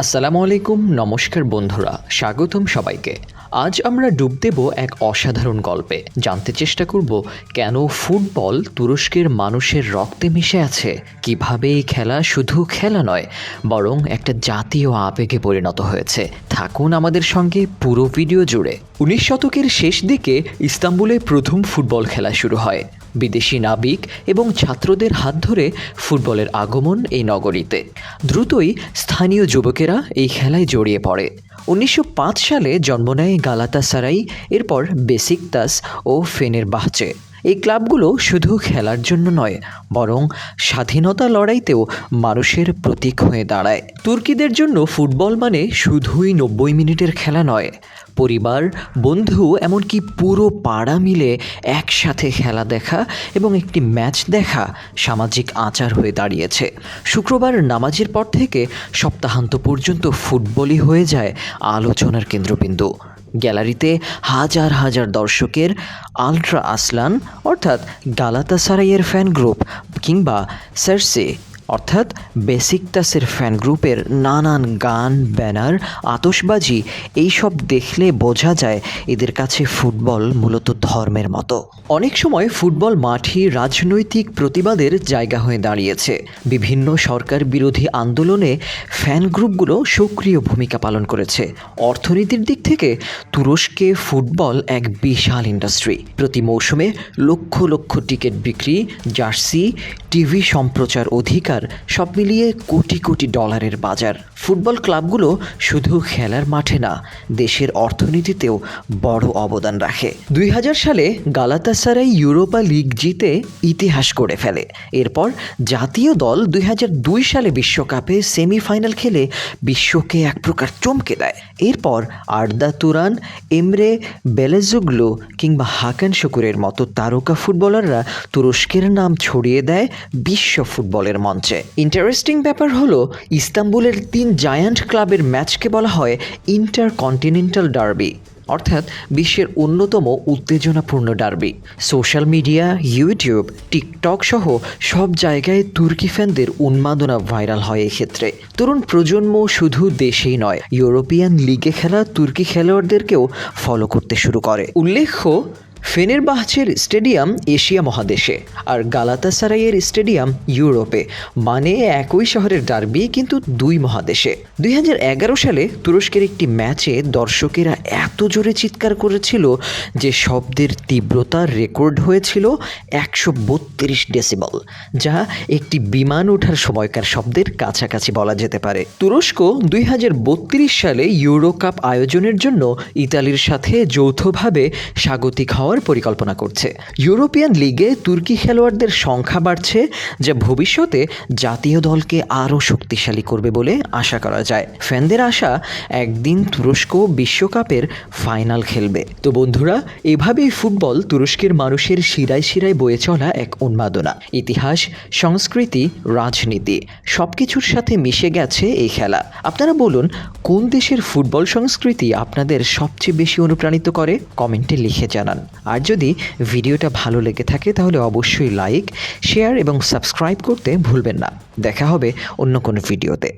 আসসালামু আলাইকুম, নমস্কার বন্ধুরা, স্বাগতম সবাইকে। আজ আমরা ডুব দেব এক অসাধারণ গল্পে। জানতে চেষ্টা করব কেন ফুটবল তুরস্কের মানুষের রক্তে মিশে আছে, কীভাবে এই খেলা শুধু খেলা নয়, বরং একটা জাতীয় আবেগে পরিণত হয়েছে। থাকুন আমাদের সঙ্গে পুরো ভিডিও জুড়ে। উনিশ শতকের শেষ দিকে ইস্তাম্বুলে প্রথম ফুটবল খেলা শুরু হয়। বিদেশি নাবিক এবং ছাত্রদের হাত ধরে ফুটবলের আগমন এই নগরীতে। দ্রুতই স্থানীয় যুবকেরা এই খেলায় জড়িয়ে পড়ে। উনিশশো পাঁচ সালে জন্ম নেয় গালাতা সারাই এরপর বেসিকতাস ও ফেনের বাহচে। এই ক্লাবগুলো শুধু খেলার জন্য নয়, বরং স্বাধীনতা লড়াইতেও মানুষের প্রতীক হয়ে দাঁড়ায়। তুর্কিদের জন্য ফুটবল মানে শুধুই নব্বই মিনিটের খেলা নয়, পরিবার, বন্ধু, এমনকি পুরো পাড়া মিলে একসাথে খেলা দেখা এবং একটি ম্যাচ দেখা সামাজিক আচার হয়ে দাঁড়িয়েছে। শুক্রবার নামাজের পর থেকে সপ্তাহান্ত পর্যন্ত ফুটবলই হয়ে যায় আলোচনার কেন্দ্রবিন্দু। গ্যালারিতে হাজার হাজার দর্শকের আলট্রা আসলান অর্থাৎ গালাতাসারাইয়ের ফ্যান গ্রুপ কিংবা সার্সে। অর্থাৎ বেসিকতাসের ফ্যান গ্রুপের নানান গান, ব্যানার, আতশবাজি, এইসব দেখলে বোঝা যায় এদের কাছে ফুটবল মূলত ধর্মের মতো। অনেক সময় ফুটবল মাঠই রাজনৈতিক প্রতিবাদের জায়গা হয়ে দাঁড়িয়েছে। বিভিন্ন সরকার বিরোধী আন্দোলনে ফ্যান গ্রুপগুলো সক্রিয় ভূমিকা পালন করেছে। অর্থনীতির দিক থেকে তুরস্কে ফুটবল এক বিশাল ইন্ডাস্ট্রি প্রতি মৌসুমে লক্ষ লক্ষ টিকিট বিক্রি, জার্সি, টিভি সম্প্রচার অধিকার সব মিলিয়ে কোটি কোটি ডলারের বাজার। ফুটবল ক্লাবগুলো শুধু খেলার মাঠে না, দেশের অর্থনীতিতেও বড় অবদান রাখে। দুই হাজার সালে গালাতাসারাই ইউরোপা লিগ জিতে ইতিহাস করে ফেলে। এরপর জাতীয় দল দুই হাজার দুই সালে বিশ্বকাপে সেমিফাইনাল খেলে বিশ্বকে এক প্রকার চমকে দেয়। এরপর আর্দা তুরান, এমরে বেলেজুগলু কিংবা হাকান শুকুরের মতো তারকা ফুটবলাররা তুরস্কের নাম ছড়িয়ে দেয় বিশ্ব ফুটবলের মঞ্চে। ইন্টারেস্টিং ব্যাপার হলো, ইস্তাম্বুলের তিন জায়ান্ট ক্লাবের ম্যাচকে বলা হয় ইন্টার কন্টিনেন্টাল ডার্বি অর্থাৎ বিশ্বের অন্যতম উত্তেজনাপূর্ণ derby social media YouTube TikTok সহ সব জায়গায় তুর্কি ফ্যানদের উন্মাদনা ভাইরাল হয় এক্ষেত্রে তরুণ প্রজন্ম শুধু দেশেই নয় ইউরোপিয়ান লিগে খেলা তুর্কি খেলোয়াড়দেরকেও ফলো করতে শুরু করে। উল্লেখ্য ফেনেরবাহচের স্টেডিয়াম এশিয়া মহাদেশে আর গালাতাসারাইয়ের স্টেডিয়াম ইউরোপে। মানে একই শহরের ডার্বি, কিন্তু দুই মহাদেশে। দুই হাজার এগারো সালে তুরস্কের একটি ম্যাচে দর্শকেরা এত জোরে চিৎকার করেছিল যে শব্দের তীব্রতার রেকর্ড হয়েছিল একশো বত্রিশ ডেসিবল, যা একটি বিমান ওঠার সময়কার শব্দের কাছাকাছি বলা যেতে পারে। তুরস্ক দুই হাজার বত্রিশ সালে ইউরো কাপ আয়োজনের জন্য ইতালির সাথে যৌথভাবে স্বাগতিক হওয়ার পরিকল্পনা করছে। ইউরোপিয়ান লিগে তুর্কি খেলোয়াড়দের সংখ্যা বাড়ছে যা ভবিষ্যতে জাতীয় দলকে আরও শক্তিশালী করবে বলে আশা করা যায়। ফ্যানদের আশা, একদিন তুরস্ক বিশ্বকাপের ফাইনাল খেলবে। তো বন্ধুরা, এভাবেই ফুটবল তুরস্কের মানুষের শিরায় শিরায় বয়ে চলা এক উন্মাদনা। ইতিহাস, সংস্কৃতি, রাজনীতি সব কিছুর সাথে মিশে গেছে এই খেলা। আপনারা বলুন, কোন দেশের ফুটবল সংস্কৃতি আপনাদের সবচেয়ে বেশি অনুপ্রাণিত করে? কমেন্টে লিখে জানান। আর যদি ভিডিওটা ভালো লেগে থাকে, তাহলে অবশ্যই লাইক শেয়ার এবং সাবস্ক্রাইব করতে ভুলবেন না। দেখা হবে অন্য কোনো ভিডিওতে।